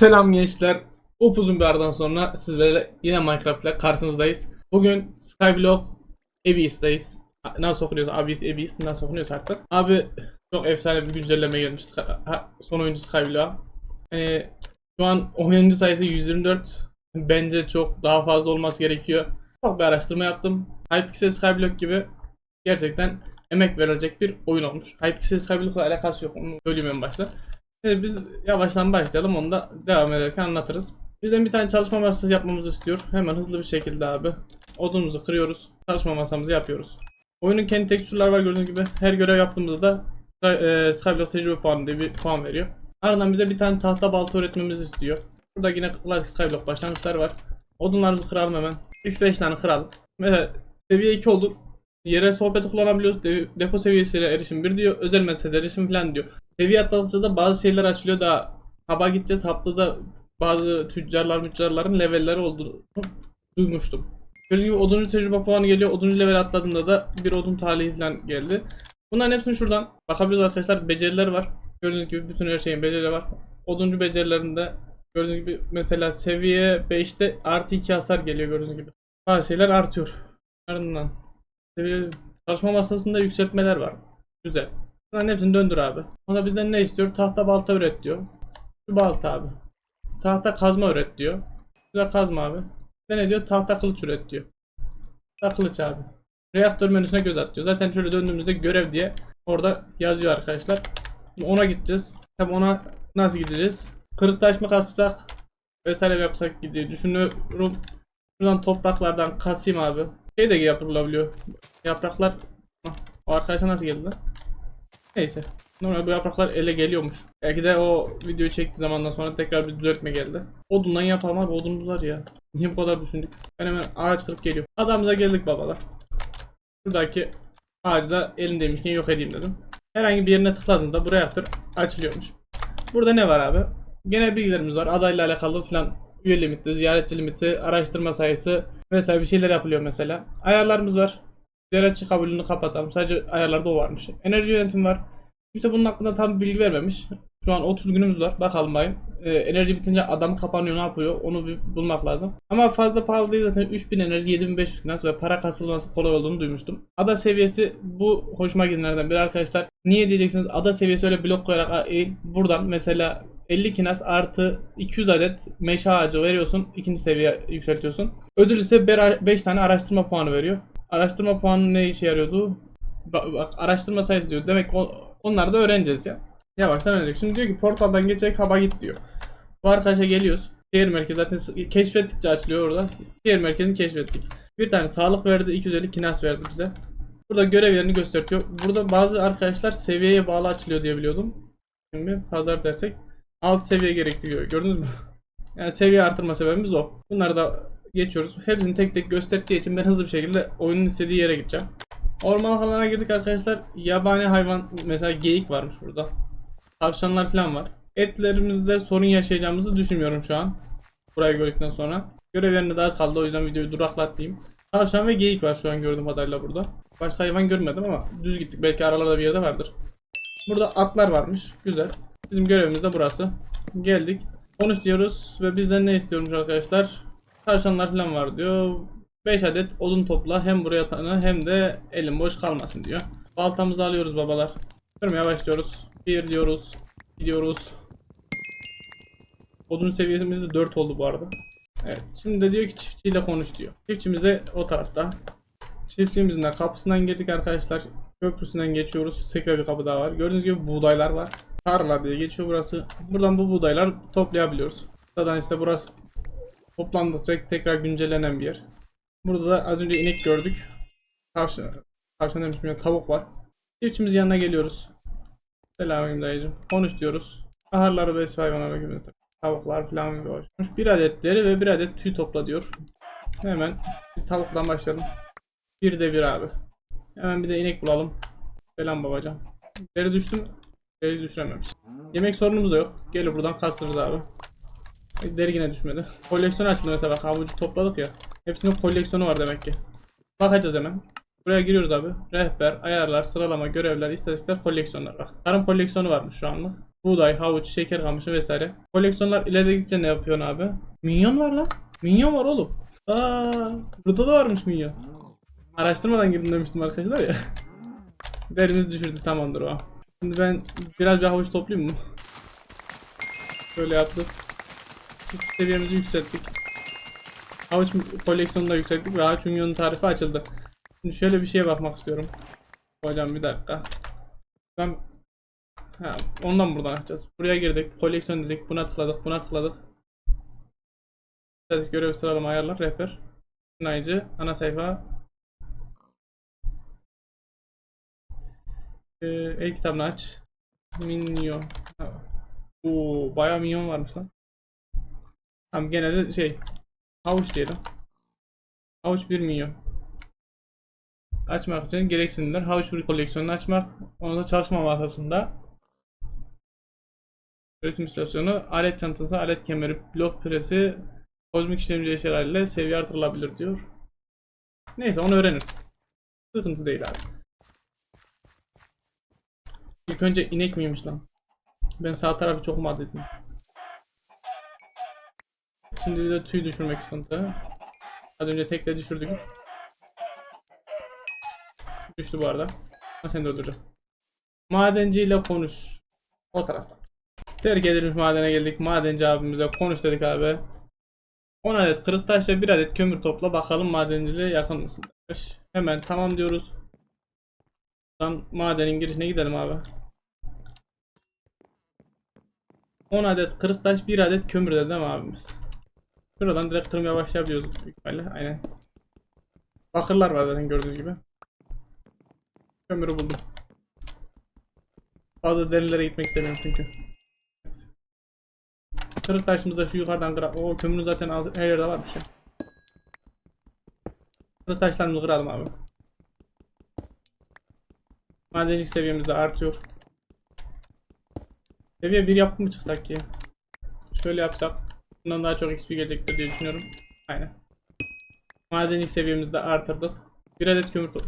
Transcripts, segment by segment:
Selam gençler. Upuzun bir aradan sonra sizlerle yine Minecraft ile karşınızdayız. Bugün Skyblock Abyss'tayız. Nasıl okunuyorsa Abyss, Abyss nasıl okunuyorsa artık. Abi çok efsane bir güncelleme gelmiş son oyuncu Skyblock'a. Ee, şu an oyuncu sayısı 124. Bence çok daha fazla olması gerekiyor. Çok bir araştırma yaptım. Hypixel Skyblock gibi gerçekten emek verilecek bir oyun olmuş. Hypixel Skyblock'la alakası yok. Onu söyleyeyim en başta. Evet, biz yavaştan başlayalım onu da devam ederken anlatırız. Bizden bir tane çalışma masası yapmamızı istiyor. Hemen hızlı bir şekilde abi. Odunumuzu kırıyoruz. Çalışma masamızı yapıyoruz. Oyunun kendi tekstürler var gördüğünüz gibi. Her görev yaptığımızda da e, Skyblock tecrübe puanı diye bir puan veriyor. Ardından bize bir tane tahta balta üretmemizi istiyor. Burada yine klasik Skyblock başlangıçlar var. Odunlarımızı kıralım hemen. 3-5 tane kıralım. Mesela seviye 2 olduk. Yere sohbeti kullanabiliyoruz. De- depo seviyesine erişim 1 diyor. Özel mesaj erişim falan diyor. Seviye atladıkça da bazı şeyler açılıyor da haba gideceğiz. Haftada bazı tüccarlar müccarların levelleri olduğunu duymuştum. Gördüğünüz gibi oduncu tecrübe puanı geliyor. Oduncu level atladığında da bir odun talihi falan geldi. Bunların hepsini şuradan bakabiliyoruz arkadaşlar. Beceriler var. Gördüğünüz gibi bütün her şeyin becerileri var. Oduncu becerilerinde gördüğünüz gibi mesela seviye 5'te artı 2 hasar geliyor gördüğünüz gibi. Bazı şeyler artıyor. Ardından çalışma masasında yükseltmeler var. Güzel. Bunların hepsini döndür abi. Ona bizden ne istiyor? Tahta balta üret diyor. Şu balta abi. Tahta kazma üret diyor. Güzel kazma abi. De ne diyor? Tahta kılıç üret diyor. Tahta kılıç abi. Reaktör menüsüne göz at diyor. Zaten şöyle döndüğümüzde görev diye orada yazıyor arkadaşlar. Şimdi ona gideceğiz. Tabi ona nasıl gideceğiz? Kırık taş mı kassak vesaire yapsak diye düşünüyorum. Şuradan topraklardan kasayım abi. Şey de yapılabiliyor. Yapraklar Hah, o arkadaşa nasıl geldi? Neyse. Normal bu yapraklar ele geliyormuş. Belki de o videoyu çektiği zamandan sonra tekrar bir düzeltme geldi. Odundan yapalım abi odunumuz var ya. Niye bu kadar düşündük? Ben hemen ağaç kırıp geliyorum. Adamıza geldik babalar. Şuradaki ağacı da elimdeymişken yok edeyim dedim. Herhangi bir yerine tıkladığında buraya yaptır açılıyormuş. Burada ne var abi? Genel bilgilerimiz var. Adayla alakalı falan üye limiti, ziyaretçi limiti, araştırma sayısı vesaire bir şeyler yapılıyor mesela. Ayarlarımız var. Ziyaretçi kabulünü kapatalım. Sadece ayarlarda o varmış. Enerji yönetimi var. Kimse bunun hakkında tam bilgi vermemiş. Şu an 30 günümüz var. Bakalım bayım. Ee, enerji bitince adam kapanıyor ne yapıyor onu bir bulmak lazım. Ama fazla pahalı değil zaten 3000 enerji 7500 finans ve para kasılması kolay olduğunu duymuştum. Ada seviyesi bu hoşuma gidenlerden biri arkadaşlar. Niye diyeceksiniz ada seviyesi öyle blok koyarak "Aa, iyi." buradan mesela 50 kinas artı 200 adet meşe ağacı veriyorsun. ikinci seviye yükseltiyorsun. Ödül ise 5 tane araştırma puanı veriyor. Araştırma puanı ne işe yarıyordu? Bak, bak araştırma sayısı diyor. Demek ki o- onlar da öğreneceğiz ya. Yavaştan öğrenecek. Şimdi diyor ki portaldan geçecek haba git diyor. Bu arkadaşa geliyoruz. Şehir merkezi zaten keşfettikçe açılıyor orada. Şehir merkezini keşfettik. Bir tane sağlık verdi, 250 kinas verdi bize. Burada görev yerini gösteriyor. Burada bazı arkadaşlar seviyeye bağlı açılıyor diye biliyordum. Şimdi pazar dersek alt seviye gerektiriyor. Gördünüz mü? Yani seviye artırma sebebimiz o. Bunları da geçiyoruz. Hepsini tek tek gösterdiği için ben hızlı bir şekilde oyunun istediği yere gideceğim. Orman alanına girdik arkadaşlar. Yabani hayvan mesela geyik varmış burada. Tavşanlar falan var. Etlerimizde sorun yaşayacağımızı düşünmüyorum şu an. Burayı gördükten sonra. Görev yerine daha az kaldı o yüzden videoyu duraklatmayayım. Tavşan ve geyik var şu an gördüğüm kadarıyla burada. Başka hayvan görmedim ama düz gittik. Belki aralarda bir yerde vardır. Burada atlar varmış. Güzel. Bizim görevimiz de burası. Geldik. Konuş diyoruz ve bizden ne istiyormuş arkadaşlar? Tavşanlar falan var diyor. 5 adet odun topla hem buraya tanı hem de elin boş kalmasın diyor. Baltamızı alıyoruz babalar. Kırmaya başlıyoruz. 1 diyoruz. Gidiyoruz. Odun seviyemiz de 4 oldu bu arada. Evet. Şimdi de diyor ki çiftçiyle konuş diyor. Çiftçimiz de o tarafta. Çiftliğimizin de kapısından girdik arkadaşlar. Köprüsünden geçiyoruz. Tekrar bir kapı daha var. Gördüğünüz gibi buğdaylar var. Tarla diye geçiyor burası. Buradan bu buğdaylar toplayabiliyoruz. Zaten ise burası toplandıkça tekrar güncellenen bir yer. Burada da az önce inek gördük. Tavşan, tavşan demiş bilmiyorum, tavuk var. Çiftçimizin yanına geliyoruz. Selamünaleyküm dayıcım. Konuş diyoruz. Ahırları ve hayvanlara gibi tavuklar falan bir hoşmuş. Bir adet deri ve bir adet tüy topla diyor. Hemen bir tavuktan başlayalım. Bir de bir abi. Hemen bir de inek bulalım. Selam babacan. Deri düştü mü? Deri düşürememiş. Yemek sorunumuz da yok. Gelir buradan kastırırız abi. Deri yine düşmedi. Koleksiyon açtım mesela bak havucu topladık ya. Hepsinin koleksiyonu var demek ki. Bakacağız hemen. Buraya giriyoruz abi. Rehber, ayarlar, sıralama, görevler, istatistikler, koleksiyonlar bak. Tarım koleksiyonu varmış şu anlık. Buğday, havuç, şeker kamışı vesaire. Koleksiyonlar ilerledikçe ne yapıyorsun abi? Minyon var lan. Minyon var oğlum. Aa, burada da varmış minyon. Araştırmadan girdim demiştim arkadaşlar ya. Derimiz düşürdü tamamdır o. Şimdi ben biraz bir havuç toplayayım mı? Şöyle yaptık. Güç seviyemizi yükselttik. Havuç koleksiyonunu da yükselttik ve havuç minyonun tarifi açıldı. Şimdi şöyle bir şeye bakmak istiyorum. Hocam bir dakika. Ben ha, ondan buradan açacağız. Buraya girdik. Koleksiyon dedik. Buna tıkladık. Buna tıkladık. Görev sıralama ayarlar. Rehber. Sınayıcı. Ana sayfa. Ee, e-kitabını aç. Minyon. Oo, bayağı minyon varmış lan. Tamam gene de şey. Havuç diyelim. Havuç 1 milyon. Açmak için gereksinimler. Havuç bir koleksiyonunu açmak. Ondan çalışma masasında. Üretim istasyonu, alet çantası, alet kemeri, blok presi, kozmik işlemci eşyalarıyla seviye artırılabilir diyor. Neyse onu öğreniriz. Sıkıntı değil abi. İlk önce inek miymiş lan? Ben sağ tarafı çok mu dedim. Şimdi de tüy düşürmek sıkıntı. Az önce tekle düşürdük. Düştü bu arada. Ha seni de öldüreceğim. Madenciyle konuş. O tarafta. Terk edilmiş madene geldik. Madenci abimize konuş dedik abi. 10 adet kırık taş ve 1 adet kömür topla bakalım madenciliğe yakın mısın? Hemen tamam diyoruz. Buradan madenin girişine gidelim abi. 10 adet kırık taş 1 adet kömür dedi abimiz? Şuradan direkt kırmaya başlayabiliyoruz büyük ihtimalle. Aynen. Bakırlar var zaten gördüğünüz gibi. Kömürü buldum. Fazla derinlere gitmek istemiyorum çünkü. Evet. Kırık taşımızda şu yukarıdan kıra... O kömürün zaten her yerde varmış ya. Kırık taşlarımızı kıralım abi. Madencilik seviyemiz de artıyor. Seviye 1 yapıp mı çıksak ki? Şöyle yapsak. Bundan daha çok XP gelecektir diye düşünüyorum. Aynen. Madencilik seviyemizi de artırdık. Bir adet kömür to-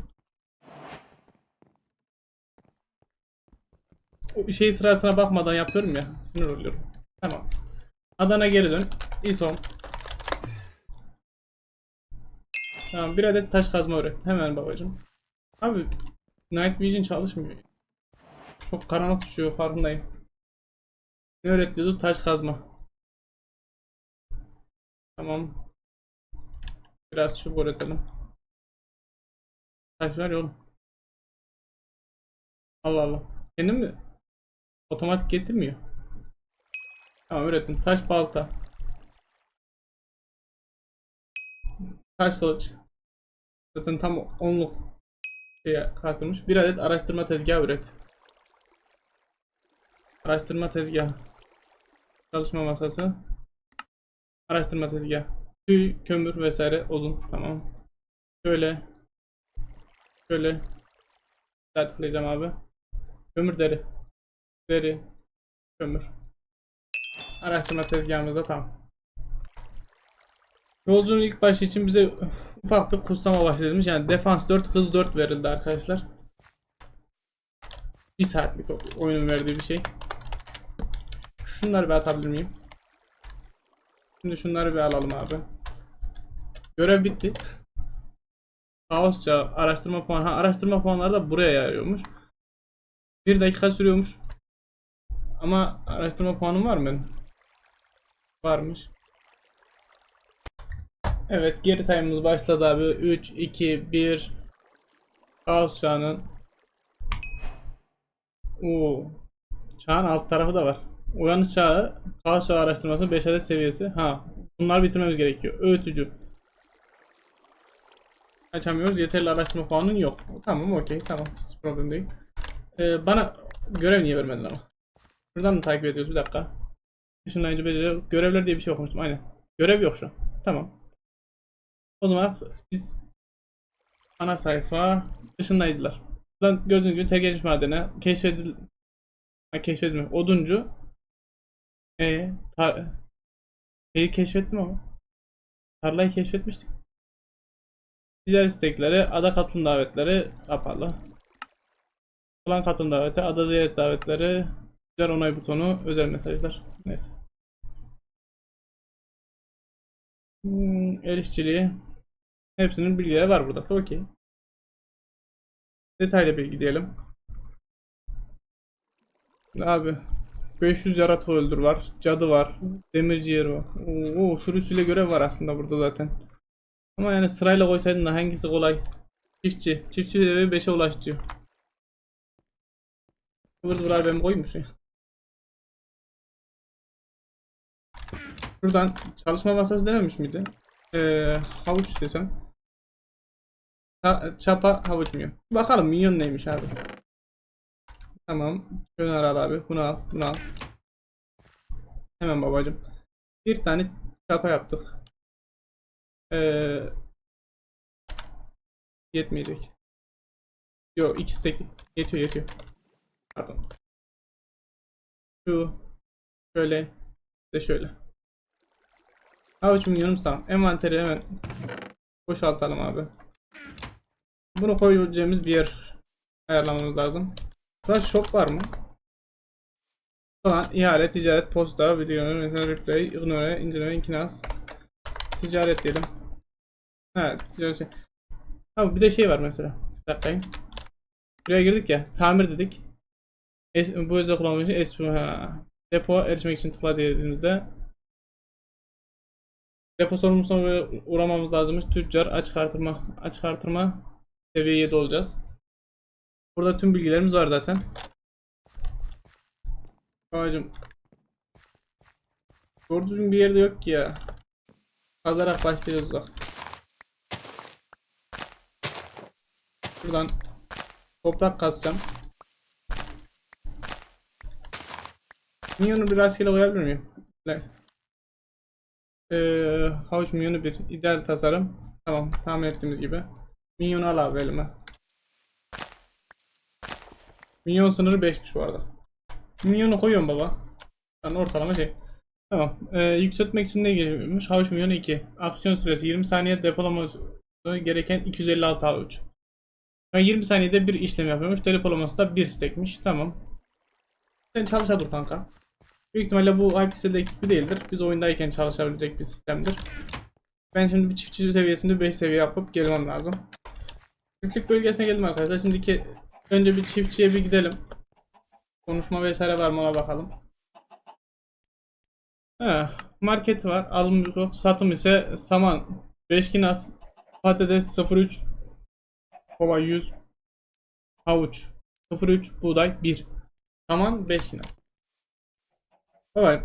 O şey sırasına bakmadan yapıyorum ya. Sinir oluyorum. Tamam. Adana geri dön. İson. Tamam bir adet taş kazma öğret. Hemen babacım. Abi Night Vision çalışmıyor. Çok karanlık düşüyor farkındayım. Ne öğretiyordu? Taş kazma. Tamam. Biraz çubuk öğretelim. Taş ver yolum. Allah Allah. Kendim mi? Otomatik getirmiyor. Tamam öğrettim. Taş balta. Taş kılıç. Zaten tam onluk şeye kastırmış. Bir adet araştırma tezgahı üret. Araştırma tezgahı. Çalışma masası. Araştırma tezgahı. Tüy, kömür vesaire odun. Tamam. Şöyle. Şöyle. Daha tıklayacağım abi. Kömür deri. Deri. Kömür. Araştırma tezgahımızda tam. Yolcunun ilk başı için bize ufak bir kutsama bahsedilmiş. Yani defans 4, hız 4 verildi arkadaşlar. Bir saatlik o- oyunun verdiği bir şey. Şunları bir atabilir miyim? Şimdi şunları bir alalım abi. Görev bitti. Kaos çağı, araştırma puanı. Ha, araştırma puanları da buraya yayıyormuş. Bir dakika sürüyormuş. Ama araştırma puanım var mı? Varmış. Evet geri sayımımız başladı abi. 3, 2, 1. Kaos çağının. Oo. Çağın alt tarafı da var. Uyanış çağı, kaos çağı araştırması 5 adet seviyesi. Ha. Bunları bitirmemiz gerekiyor. Öğütücü. Açamıyoruz. Yeterli araştırma puanın yok. Tamam okey tamam. Hiç problem değil. Ee, bana görev niye vermedin ama? Şuradan mı takip ediyoruz? Bir dakika. Işınlayıcı beceri. Görevler diye bir şey okumuştum. Aynen. Görev yok şu. Tamam. O zaman biz ana sayfa ışınlayıcılar. Buradan gördüğünüz gibi terk madene keşfedil keşfedilme. Oduncu e tar şeyi keşfettim ama tarlayı keşfetmiştik. Ticaret istekleri, ada katılım davetleri kapalı. Klan katılım daveti, ada ziyaret davetleri, Güzel onay butonu, özel mesajlar. Neyse. Hmm, el işçiliği. Hepsinin bilgileri var burada. Okey. Detaylı bilgi diyelim. Abi 500 yaratık öldür var. Cadı var. Demirci yeri var. Oo, sürüsüyle görev var aslında burada zaten. Ama yani sırayla koysaydın da hangisi kolay? Çiftçi. Çiftçi de 5'e ulaş diyor. Vır vır abi ben koymuşum ya. Buradan çalışma masası dememiş miydi? Ee, havuç desem. Ha, çapa havuç mu? Bakalım minyon neymiş abi. Tamam. Şunu al abi. Bunu al. Bunu al. Hemen babacım. Bir tane çapa yaptık. Ee, yetmeyecek. Yo ikisi tek. Yetiyor yetiyor. Pardon. Şu. Şöyle. De şöyle. Havuç milyonum tamam. Envanteri hemen boşaltalım abi. Bunu koyacağımız bir yer ayarlamamız lazım. Burada shop var mı? Falan ihale, ticaret, posta, video, mesela replay, ignore, inceleme, inkinas. Ticaret diyelim. Ha, ticaret şey. Abi bir de şey var mesela. Bir dakika. Buraya girdik ya. Tamir dedik. Es, bu yüzden kullanılmış es, ha. Depo erişmek için tıkla dediğimizde Depo sorumlusuna uğramamız lazımmış. Tüccar açık artırma açık artırma seviye 7 olacağız. Burada tüm bilgilerimiz var zaten. Babacım. Doğru düzgün bir yerde yok ki ya. Kazarak başlıyoruz bak. Buradan toprak kazacağım. Minyonu bir rastgele koyabilir miyim? Ee, havuç minyonu bir ideal tasarım. Tamam tahmin ettiğimiz gibi. Minyonu al abi elime. Minyon sınırı 5'miş bu arada. Minyonu koyuyorum baba. Yani ortalama şey. Tamam. Ee, yükseltmek için ne geliyormuş? Havuç minyonu 2. Aksiyon süresi 20 saniye depolaması gereken 256 havuç. Yani 20 saniyede bir işlem yapıyormuş. Depolaması da 1 stekmiş. Tamam. Sen çalışa dur kanka. Büyük ihtimalle bu Hypixel'de ekipli değildir. Biz oyundayken çalışabilecek bir sistemdir. Ben şimdi bir çiftçi seviyesinde 5 seviye yapıp gelmem lazım. Çiftlik bölgesine geldim arkadaşlar. Şimdiki önce bir çiftçiye bir gidelim. Konuşma vesaire var mı ona bakalım. He, market var. Alım yok. Satım ise saman 5 kinas, patates 03, kova 100, havuç 03, buğday 1. Saman 5 kinas. Evet.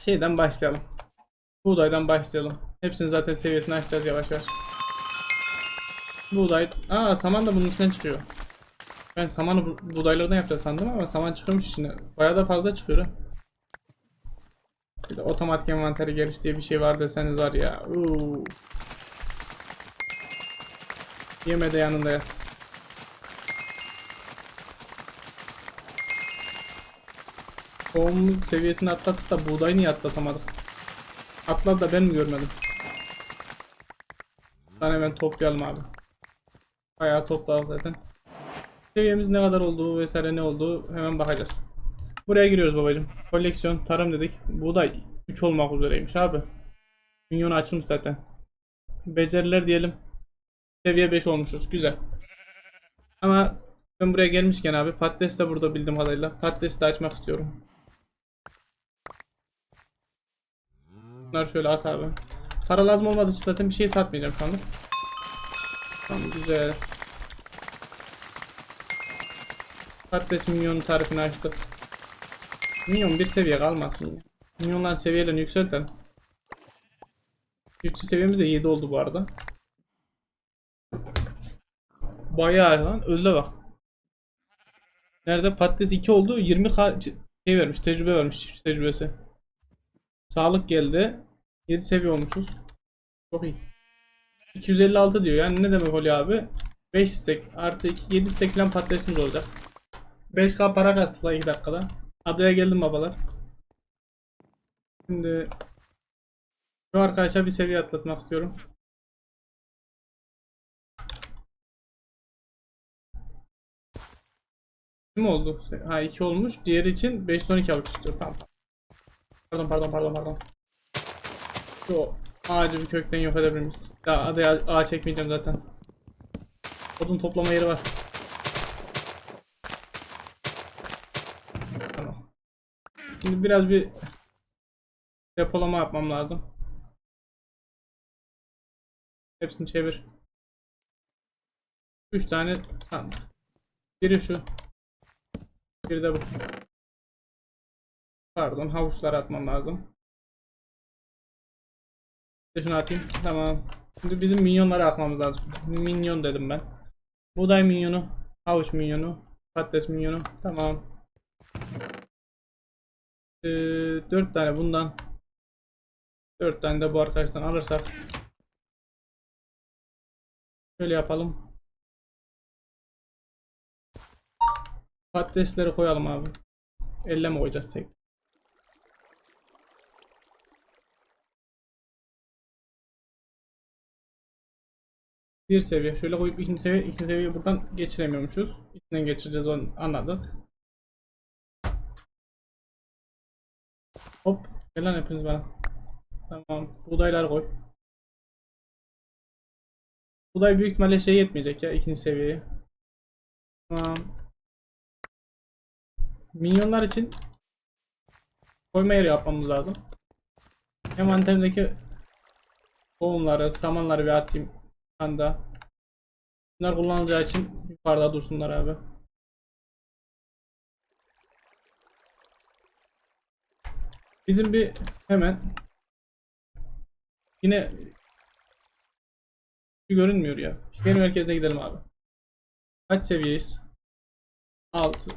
Şeyden başlayalım. Buğdaydan başlayalım. Hepsini zaten seviyesini açacağız yavaş yavaş. Buğday. Aa saman da bunun içinden çıkıyor. Ben samanı bu- buğdaylardan yapacağız sandım ama saman çıkıyormuş içine. Bayağı da fazla çıkıyor. Bir de otomatik envanteri geliş bir şey var deseniz var ya. Uuu. Yeme de yanında yat. Tohum seviyesini atlattık da buğdayı niye atlatamadık? Atladı da ben mi görmedim? Lan hemen toplayalım abi. Bayağı topladık zaten. Seviyemiz ne kadar olduğu vesaire ne olduğu hemen bakacağız. Buraya giriyoruz babacım. Koleksiyon, tarım dedik. Buğday 3 olmak üzereymiş abi. Minyonu açılmış zaten. Beceriler diyelim. Seviye 5 olmuşuz. Güzel. Ama ben buraya gelmişken abi patates de burada bildiğim kadarıyla. Patatesi de açmak istiyorum. Bunları şöyle at abi. Para lazım olmadığı için zaten bir şey satmayacağım anda. Tamam güzel. Patates minyonun tarifini açtık. Minyon bir seviye kalmasın yine. Minyonların seviyelerini yükseltelim. Güçlü seviyemiz de 7 oldu bu arada. Bayağı lan öyle bak. Nerede patates 2 oldu 20 ka- şey vermiş tecrübe vermiş çiftçi tecrübesi. Sağlık geldi. 7 seviye olmuşuz. Çok iyi. 256 diyor. Yani ne demek oluyor abi? 5 stek artı 2, 7 stek falan patatesimiz olacak. 5k para kastık la 2 dakikada. Adaya geldim babalar. Şimdi şu arkadaşa bir seviye atlatmak istiyorum. Kim oldu? Ha 2 olmuş. Diğeri için 512 avuç istiyor. Tamam. Pardon pardon pardon pardon. Şu ağacı bir kökten yok edebilir miyiz? Daha adaya ağaç çekmeyeceğim zaten. Odun toplama yeri var. Tamam. Şimdi biraz bir depolama yapmam lazım. Hepsini çevir. 3 tane sandık. Biri şu. Biri de bu. Pardon havuçları atmam lazım. De şunu atayım. Tamam. Şimdi bizim minyonları atmamız lazım. Minyon dedim ben. Buğday minyonu. Havuç minyonu. Patates minyonu. Tamam. Ee, 4 tane bundan. 4 tane de bu arkadaştan alırsak. Şöyle yapalım. Patatesleri koyalım abi. Elle mi koyacağız tek? Bir seviye. Şöyle koyup ikinci seviye, ikinci seviyeyi buradan geçiremiyormuşuz. İçinden geçireceğiz onu anladık. Hop. Gel lan hepiniz bana. Tamam. Buğdaylar koy. Buğday büyük ihtimalle şey yetmeyecek ya ikinci seviyeye. Tamam. Minyonlar için koyma yeri yapmamız lazım. Envanterimdeki tohumları, samanları bir atayım anda. Bunlar kullanılacağı için yukarıda dursunlar abi. Bizim bir hemen yine görünmüyor ya. Şehir merkezine gidelim abi. Kaç seviyeyiz? 6.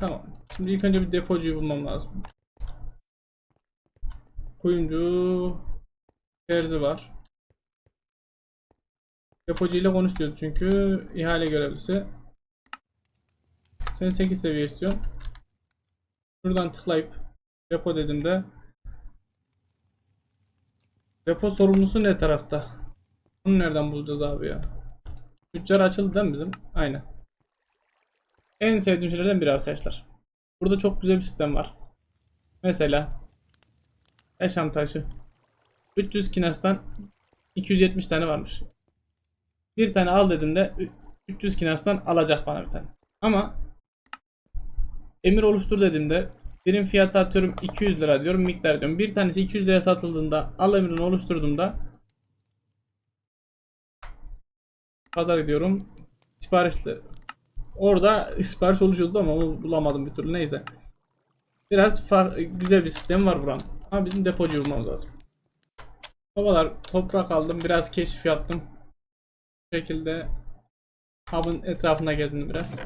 Tamam. Şimdi ilk önce bir depocuyu bulmam lazım. Kuyumcu terzi var. Depocu ile konuşuyordu çünkü ihale görevlisi. Sen 8 seviye istiyorsun. Şuradan tıklayıp depo dediğimde depo sorumlusu ne tarafta? Bunu nereden bulacağız abi ya? Tüccar açıldı değil mi bizim? Aynen. En sevdiğim şeylerden biri arkadaşlar. Burada çok güzel bir sistem var. Mesela yaşam taşı. 300 kinastan 270 tane varmış. Bir tane al dediğimde 300 kinastan alacak bana bir tane. Ama emir oluştur dediğimde birim fiyatı atıyorum 200 lira diyorum miktar diyorum. Bir tanesi 200 liraya satıldığında al emrini oluşturduğumda pazar gidiyorum. Siparişli orada sipariş oluşuyordu ama onu bulamadım bir türlü neyse. Biraz güzel bir sistem var buranın. Ama bizim depocu bulmamız lazım. Babalar toprak aldım biraz keşif yaptım. Bu şekilde hub'ın etrafına gezdim biraz.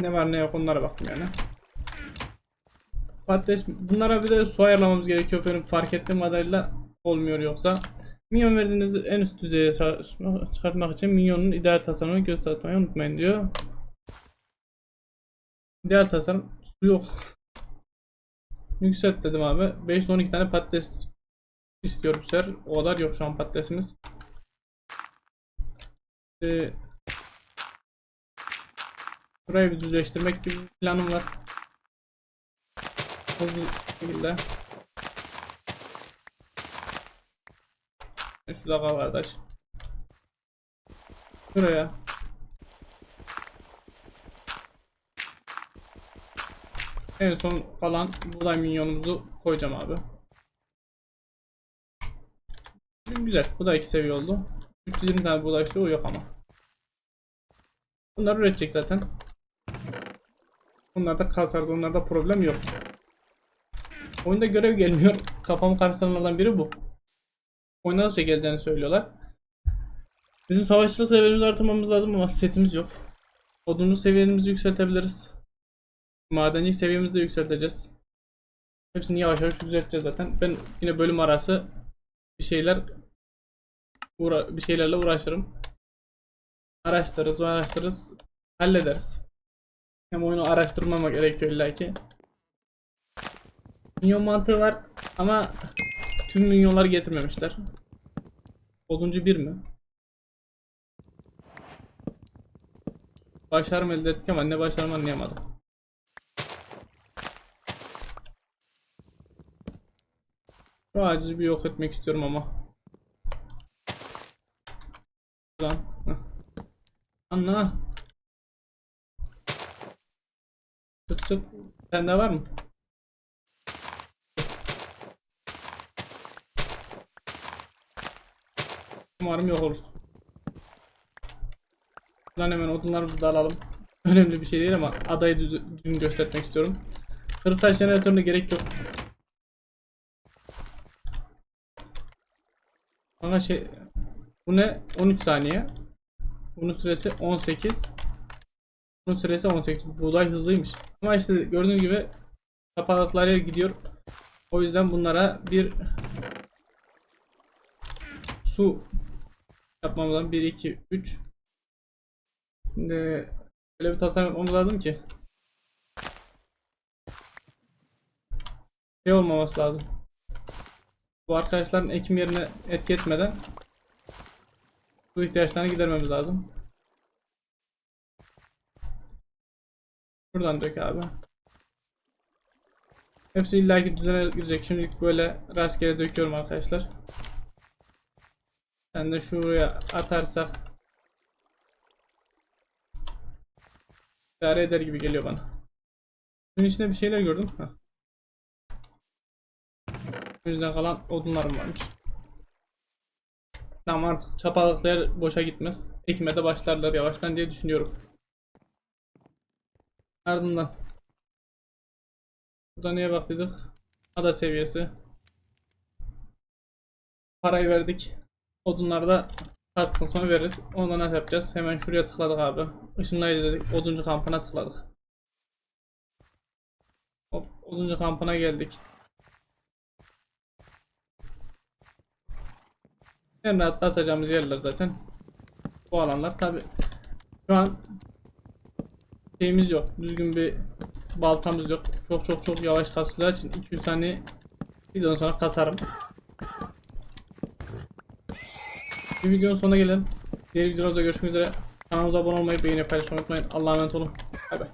Ne var ne yok onlara baktım yani. Patates bunlara bir de su ayarlamamız gerekiyor benim fark ettiğim kadarıyla olmuyor yoksa. Minyon verdiğiniz en üst düzeye çıkartmak için minyonun ideal tasarımını göstermeyi unutmayın diyor. İdeal tasarım su yok. Yükselt dedim abi. 512 tane patates istiyorum bu sefer. O kadar yok şu an patatesimiz. Ee, burayı bir düzleştirmek gibi planım var. Hızlı şekilde. Şurada kal kardeş. Şuraya. En son kalan buğday minyonumuzu koyacağım abi. Güzel. Bu da iki seviye oldu. 320 tane buğday o yok ama. Bunlar üretecek zaten. Bunlarda kasarda onlarda problem yok. Oyunda görev gelmiyor. Kafamı karıştıranlardan biri bu. Oyuna nasıl geleceğini söylüyorlar. Bizim savaşçılık seviyemizi artırmamız lazım ama setimiz yok. Oduncu seviyemizi yükseltebiliriz. Madencilik seviyemizi de yükselteceğiz. Hepsini yavaş yavaş yükselteceğiz zaten. Ben yine bölüm arası bir şeyler bir şeylerle uğraşırım. Araştırırız, araştırırız, hallederiz. Hem oyunu araştırmama gerekiyor illa ki. Minyon mantığı var ama tüm minyonları getirmemişler. Oduncu bir mi? Başarım elde ettik ama ne başarımı anlayamadım. Şu ağacı bir yok etmek istiyorum ama. Lan. Anla. Çık çık. Sende var mı? Umarım yok olur. Buradan hemen odunlarımızı da alalım. Önemli bir şey değil ama adayı düz- düzgün göstermek istiyorum. Kırık taş jeneratörüne gerek yok. Ama şey bu ne? 13 saniye. Bunun süresi 18. Bunun süresi 18. Buğday hızlıymış. Ama işte gördüğünüz gibi kapaklara gidiyor. O yüzden bunlara bir su yapmamız lazım. 1 2 3 Şimdi öyle bir tasarım yapmamız lazım ki şey olmaması lazım. Bu arkadaşların ekim yerine etki etmeden bu ihtiyaçlarını gidermemiz lazım. Buradan dök abi. Hepsi illaki düzene girecek. Şimdilik böyle rastgele döküyorum arkadaşlar. Sen de şuraya atarsak idare eder gibi geliyor bana. Bunun içinde bir şeyler gördüm. Heh. O yüzden kalan odunlarım varmış. Tamam artık çapalıklar boşa gitmez. Ekime de başlarlar yavaştan diye düşünüyorum. Ardından Burada neye baktıydık? Ada seviyesi. Parayı verdik. Odunları da kastıktan sonra veririz. Ondan nasıl yapacağız? Hemen şuraya tıkladık abi. Işınlayıcı dedik. Oduncu kampına tıkladık. Hop, oduncu kampına geldik. En rahat basacağımız yerler zaten. Bu alanlar tabi. Şu an şeyimiz yok. Düzgün bir baltamız yok. Çok çok çok yavaş kasılacağı için 200 saniye videodan sonra kasarım. Bir videonun sonuna gelelim. Diğer videolarda görüşmek üzere. Kanalımıza abone olmayı, beğeni paylaşmayı unutmayın. Allah'a emanet olun. Bay bay.